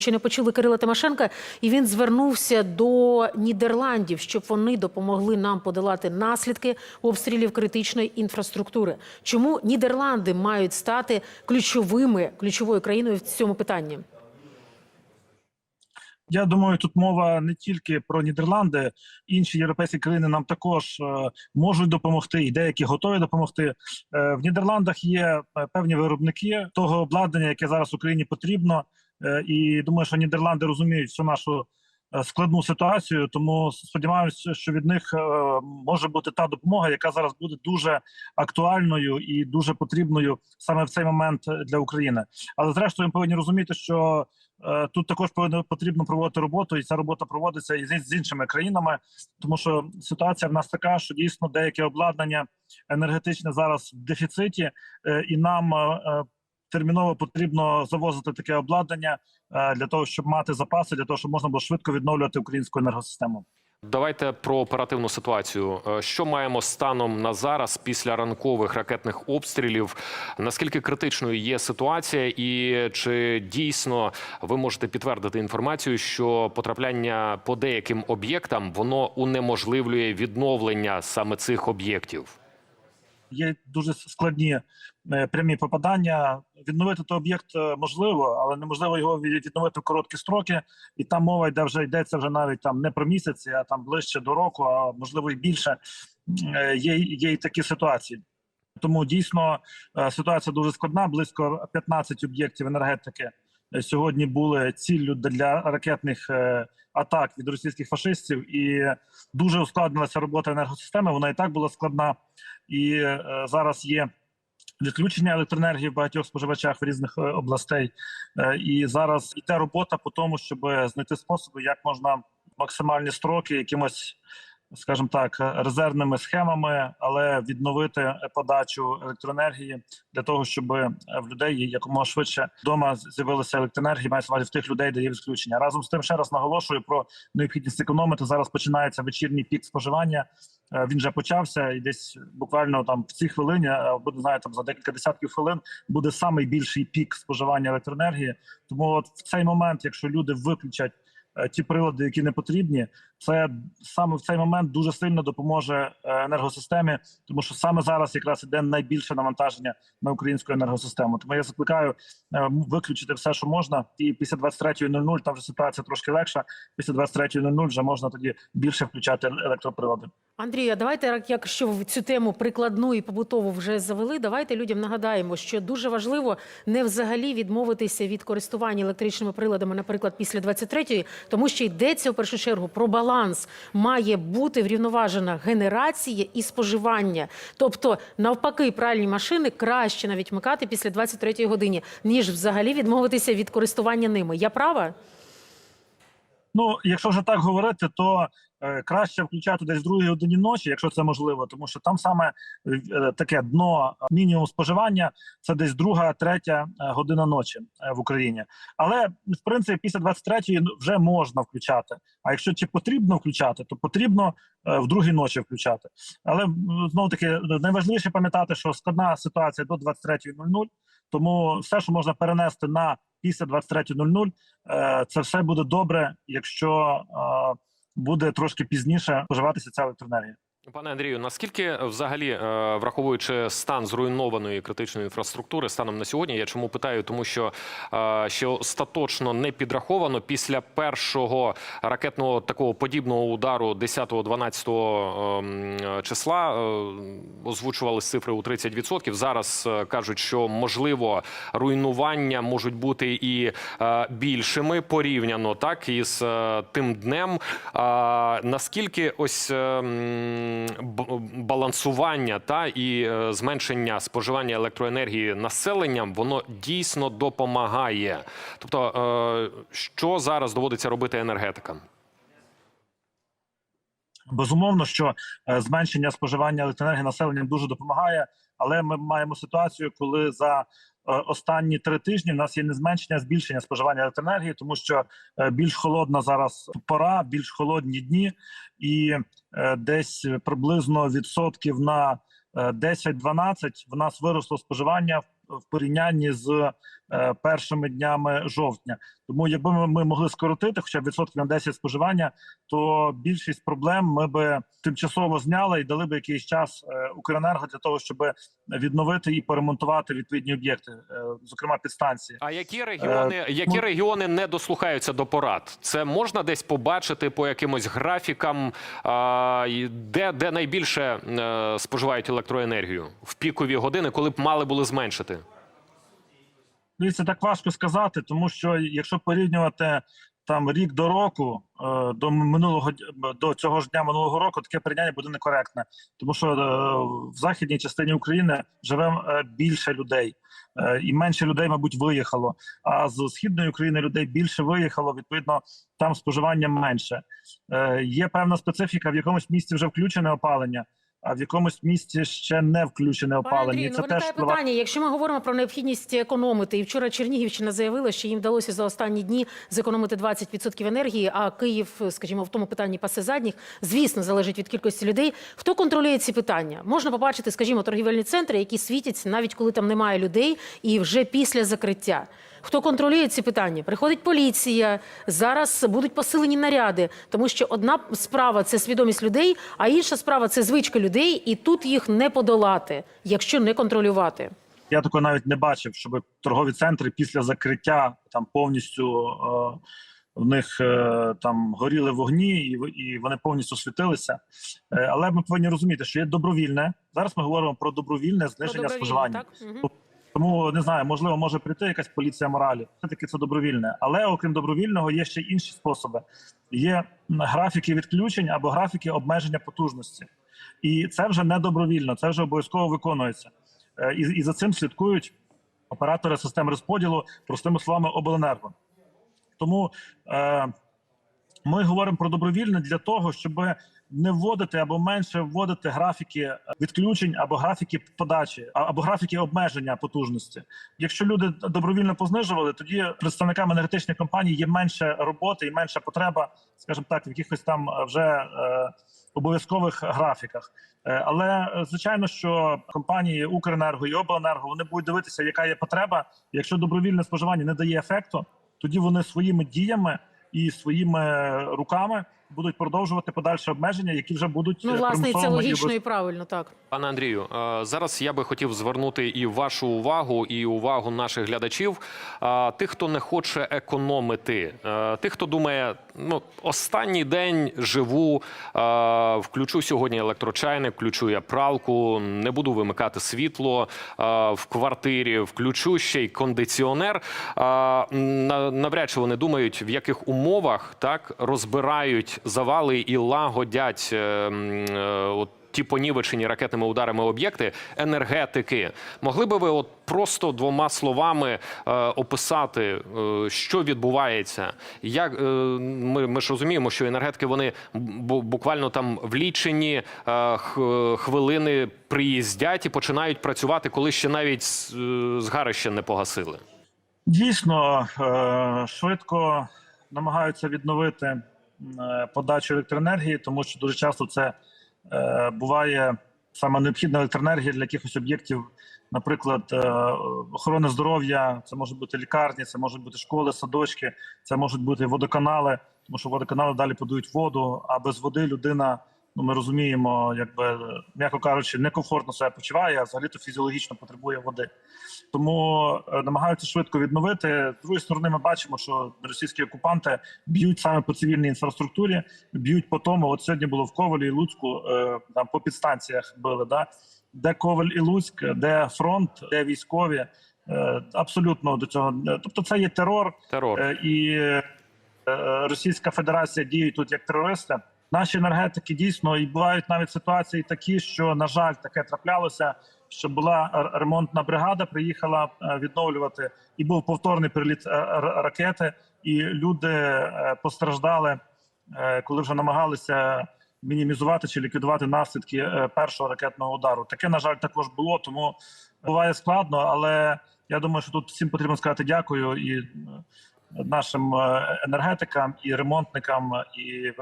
Ще не почули Кирила Тимошенка, і він звернувся до Нідерландів, щоб вони допомогли нам подолати наслідки обстрілів критичної інфраструктури. Чому Нідерланди мають стати ключовими ключовою країною в цьому питанні? Я думаю, тут мова не тільки про Нідерланди, інші європейські країни нам також е, можуть допомогти, і деякі готові допомогти. Е, в Нідерландах є е, певні виробники того обладнання, яке зараз Україні потрібно. Е, і думаю, що Нідерланди розуміють всю нашу е, складну ситуацію. Тому сподіваємося, що від них е, може бути та допомога, яка зараз буде дуже актуальною і дуже потрібною саме в цей момент для України. Але зрештою, ми повинні розуміти, що Тут також повинно потрібно проводити роботу, і ця робота проводиться і з, іншими країнами, тому що ситуація в нас така, що дійсно деяке обладнання енергетичне зараз в дефіциті, і нам терміново потрібно завозити таке обладнання е, для того, щоб мати запаси, для того, щоб можна було швидко відновлювати українську енергосистему. Давайте про оперативну ситуацію. Е, Що маємо станом на зараз після ранкових ракетних обстрілів? Наскільки критичною є ситуація, і чи дійсно ви можете підтвердити інформацію, що потрапляння по деяким об'єктам воно унеможливлює відновлення саме цих об'єктів? Є дуже складні е, прямі попадання. Відновити той об'єкт е, можливо, але неможливо його відновити в короткі строки. І там мова йде вже йдеться вже навіть там не про місяці, а там ближче до року, а можливо і більше. Е, Є, є і такі ситуації. Тому дійсно ситуація дуже складна. Близько 15 об'єктів енергетики сьогодні були ціллю для ракетних е, атак від російських фашистів, і дуже ускладнилася робота енергосистеми. Вона і так була складна, і е, зараз є. Відключення електроенергії в багатьох споживачах в різних е, областей, і зараз йде робота по тому, щоб знайти способи, як можна максимальні строки якимось, скажімо так, резервними схемами, але відновити подачу електроенергії для того, щоб в людей якомога швидше вдома з'явилася електроенергія, мається увазі в тих людей, де є відключення. Разом з тим, ще раз наголошую про необхідність економити. Зараз починається вечірній пік споживання. Е, Він вже почався, і десь буквально там в ці хвилині, е, буде знаю, там за декілька десятків хвилин буде самий більший пік споживання електроенергії. Тому от в цей момент, якщо люди виключать е, ті прилади, які не потрібні, це саме в цей момент дуже сильно допоможе е, енергосистемі, тому що саме зараз якраз іде найбільше навантаження на українську енергосистему. Тому я закликаю е, виключити все, що можна, і після 23.00 там вже ситуація трошки легша. Після 23.00 вже можна тоді більше включати електроприлади. Андрію, а давайте, як- якщо ви цю тему прикладну і побутову вже завели, давайте людям нагадаємо, що дуже важливо не взагалі відмовитися від користування електричними приладами, наприклад, після 23-ї, тому що йдеться в першу чергу про баланс. Має бути врівноважена генерація і споживання. Тобто, навпаки, пральні машини краще навіть вмикати після 23-ї години, ніж взагалі відмовитися від користування ними. Я права? Ну, якщо вже так говорити, то краще включати десь другій годині ночі, якщо це можливо, тому що там саме е, таке дно е, мінімум споживання це десь друга, третя е, година ночі е, в Україні. Але в принципі після 23-ї вже можна включати. А якщо чи потрібно включати, то потрібно е, в другій ночі включати. Але знову таки найважливіше пам'ятати, що складна ситуація до 23.00, тому все, що можна перенести на після 23.00, е, це все буде добре, якщо е, буде трошки пізніше споживатися ця електроенергія. Пане Андрію, наскільки взагалі, е, враховуючи стан зруйнованої критичної інфраструктури станом на сьогодні, я чому питаю, тому що е, ще остаточно не підраховано після першого ракетного такого подібного удару 10-12 ем, числа е, озвучували цифри у 30%. Зараз кажуть, що можливо руйнування можуть бути і більшими порівняно так із тим днем. Наскільки ось е, м, б- балансування та і е, зменшення споживання електроенергії населенням воно дійсно допомагає. Тобто, е, що зараз доводиться робити енергетикам? Безумовно, що е, зменшення споживання електроенергії населенням дуже допомагає, але ми маємо ситуацію, коли за е, останні три тижні в нас є не зменшення, а збільшення споживання електроенергії, тому що е, більш холодна зараз пора, більш холодні дні, і е, десь приблизно відсотків на е, 10-12 в нас виросло споживання в- порівнянні з першими днями жовтня. Тому, якби ми, могли скоротити хоча б відсотків на 10 споживання, то більшість проблем ми би тимчасово зняли і дали би якийсь час е, Укренерго для того, щоб відновити і поремонтувати відповідні об'єкти, е, зокрема підстанції. А які регіони, які ну- регіони не дослухаються до порад? Це можна десь побачити по якимось графікам, де, де найбільше е, споживають електроенергію в пікові години, коли б мали були зменшити? Ну, це так важко сказати, тому що якщо порівнювати там рік до року, е, до минулого до цього ж дня минулого року, таке порівняння буде некоректне, тому що е, в західній частині України живе е, більше людей, і менше людей, мабуть, виїхало. А з східної України людей більше виїхало. Відповідно, там споживання менше. Є певна специфіка. В якомусь місці вже включене опалення, а в якомусь місці ще не включене Пане опалення. Андрію, ну це виникає теж впливає. питання. Якщо ми говоримо про необхідність економити, і вчора Чернігівщина заявила, що їм вдалося за останні дні зекономити 20% енергії, а Київ, скажімо, в тому питанні пасе задніх, звісно, залежить від кількості людей. Хто контролює ці питання? Можна побачити, скажімо, торгівельні центри, які світяться навіть коли там немає людей, і вже після закриття. Хто контролює ці питання? Приходить поліція. Зараз будуть посилені наряди, тому що одна справа це свідомість людей, а інша справа це звичка людей, і тут їх не подолати, якщо не контролювати. Я такого навіть не бачив, щоб торгові центри після закриття там повністю е, в них е, там горіли вогні, і, і вони повністю світилися. Е, але ми повинні розуміти, що є добровільне. Зараз ми говоримо про добровільне зниження Добровільно, споживання. так? Тому не знаю, можливо, може прийти якась поліція моралі. Все таки це добровільне. Але окрім добровільного, є ще інші способи. Є графіки відключень або графіки обмеження потужності, і це вже не добровільно, це вже обов'язково виконується. Е, І, і за цим слідкують оператори систем розподілу, простими словами, обленерго. Тому е, ми говоримо про добровільне для того, щоб не вводити або менше вводити графіки відключень або графіки подачі, або графіки обмеження потужності. Якщо люди добровільно познижували, тоді представникам енергетичних компаній є менше роботи і менша потреба, скажімо так, в якихось там е, вже е, обов'язкових графіках. Е, Але е, звичайно, що компанії Укренерго і Обленерго вони будуть дивитися, яка є потреба. Якщо добровільне споживання не дає ефекту, тоді вони своїми діями і своїми руками будуть продовжувати подальші обмеження, які вже будуть Ну, е, власне, і це логічно і правильно, так. Пане Андрію, е, зараз я би хотів звернути і вашу увагу, і увагу наших глядачів. е, Тих, хто не хоче економити, тих, хто думає, ну останній день живу, е, включу сьогодні електрочайник, включу я пралку, не буду вимикати світло е, в квартирі, включу ще й кондиціонер. Е, на- Навряд чи вони думають, в яких умовах так розбирають завали і лагодять. е, е, от ті понівечені ракетними ударами об'єкти енергетики. Могли би ви от просто двома словами е, описати, е, що відбувається? Як е, ми, ми ж розуміємо, що енергетики вони буквально там в лічені е, хвилини приїздять і починають працювати, коли ще навіть е, згарище не погасили. Дійсно е, швидко намагаються відновити е, подачу електроенергії, тому що дуже часто це буває саме необхідна електроенергія для якихось об'єктів, наприклад, е, охорони здоров'я, це можуть бути лікарні, це можуть бути школи, садочки, це можуть бути водоканали, тому що водоканали далі подають воду, а без води людина. Ну, ми розуміємо, якби м'яко кажучи, некомфортно себе почуває, а взагалі-то фізіологічно потребує води. Тому е, намагаються швидко відновити. З другої сторони, ми бачимо, що російські окупанти б'ють саме по цивільній інфраструктурі, б'ють по тому. От сьогодні було в Ковалі і Луцьку, е, там по підстанціях били. Да? Де Коваль і Луцьк, де фронт, де військові. Е, абсолютно до цього. Тобто, це є терор, Терор. І Російська Федерація діє тут як терористи. Наші енергетики дійсно і бувають навіть ситуації такі, що на жаль таке траплялося. Що була ремонтна бригада, приїхала е, відновлювати, і був повторний приліт е, ракети, і люди е, постраждали, коли вже намагалися мінімізувати чи ліквідувати наслідки першого ракетного удару. Таке на жаль також було, тому буває складно, але я думаю, що тут всім потрібно сказати дякую і нашим енергетикам, і ремонтникам, і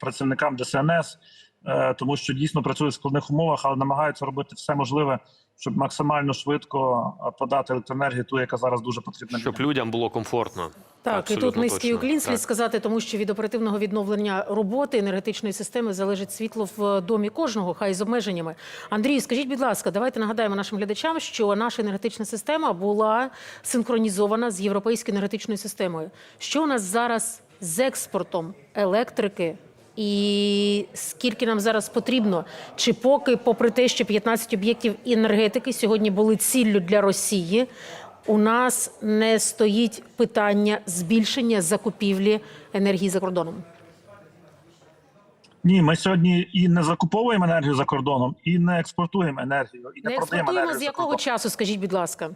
працівникам ДСНС, е, тому що дійсно працюють в складних умовах, але намагаються робити все можливе щоб максимально швидко е, подати електроенергію, ту, яка зараз дуже потрібна. Щоб людям. було комфортно. Так, і тут низький уклін слід сказати, тому що від оперативного відновлення роботи енергетичної системи залежить світло в домі кожного, хай з обмеженнями. Андрію, скажіть, будь ласка, давайте нагадаємо нашим глядачам, що наша енергетична система була синхронізована з європейською енергетичною системою. Що у нас зараз з експортом електрики? І скільки нам зараз потрібно? Чи поки, попри те, що 15 об'єктів енергетики сьогодні були ціллю для Росії, у нас не стоїть питання збільшення закупівлі енергії за кордоном? Ні, ми сьогодні і не закуповуємо енергію за кордоном, і не експортуємо енергію, і не, Не продаємо експортуємо енергію з якого часу? Скажіть, будь ласка.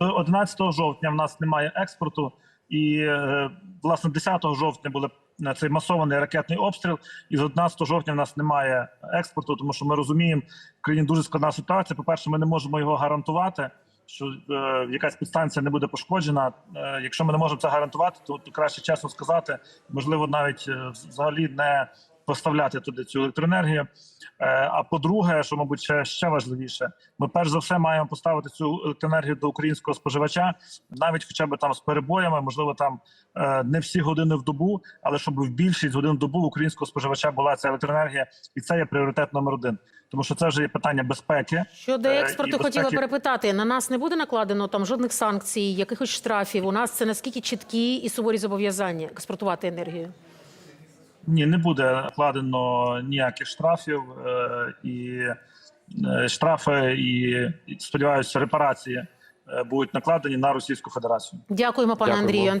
До 11 жовтня в нас немає експорту, і е, власне 10 жовтня були е, цей масований ракетний обстріл. І з 11 жовтня в нас немає експорту, тому що ми розуміємо, в країні дуже складна ситуація. По перше, ми не можемо його гарантувати. Що е, якась підстанція не буде пошкоджена. Е, якщо ми не можемо це гарантувати, то, то краще чесно сказати, можливо, навіть е, взагалі не поставляти туди цю електроенергію. Е, а по-друге, що мабуть ще, ще важливіше, ми перш за все маємо поставити цю електроенергію до українського споживача, навіть хоча б там з перебоями, можливо, там е, не всі години в добу, але щоб в більшість годин в добу в українського споживача була ця електроенергія, і це є пріоритет номер один, тому що це вже є питання безпеки. Щодо Е, експорту, і хотіла безпеки- перепитати: на нас не буде накладено там жодних санкцій, якихось штрафів. У нас це наскільки чіткі і суворі зобов'язання експортувати енергію? Ні, не буде накладено ніяких штрафів е, і е, штрафи, і, сподіваюся, репарації е, будуть накладені на Російську Федерацію. Дякуємо, пане Дякуємо. Андрію.